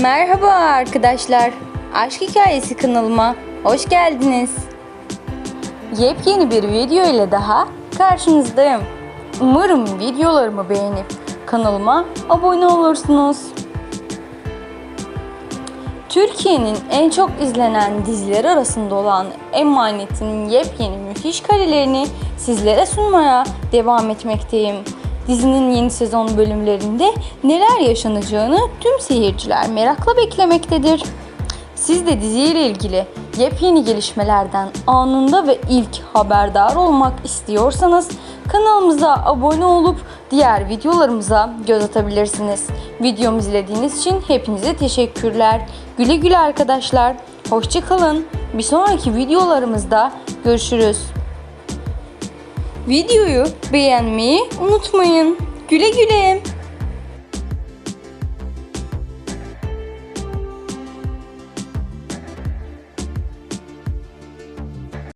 Merhaba arkadaşlar. Aşk Hikayesi kanalıma hoş geldiniz. Yepyeni bir video ile daha karşınızdayım. Umarım videolarımı beğenip kanalıma abone olursunuz. Türkiye'nin en çok izlenen dizileri arasında olan Emanet'in yepyeni müthiş karelerini sizlere sunmaya devam etmekteyim. Dizinin yeni sezon bölümlerinde neler yaşanacağını tüm seyirciler merakla beklemektedir. Siz de diziyle ilgili yepyeni gelişmelerden anında ve ilk haberdar olmak istiyorsanız kanalımıza abone olup diğer videolarımıza göz atabilirsiniz. Videomu izlediğiniz için hepinize teşekkürler. Güle güle arkadaşlar. Hoşçakalın. Bir sonraki videolarımızda görüşürüz. Videoyu beğenmeyi unutmayın. Güle güle.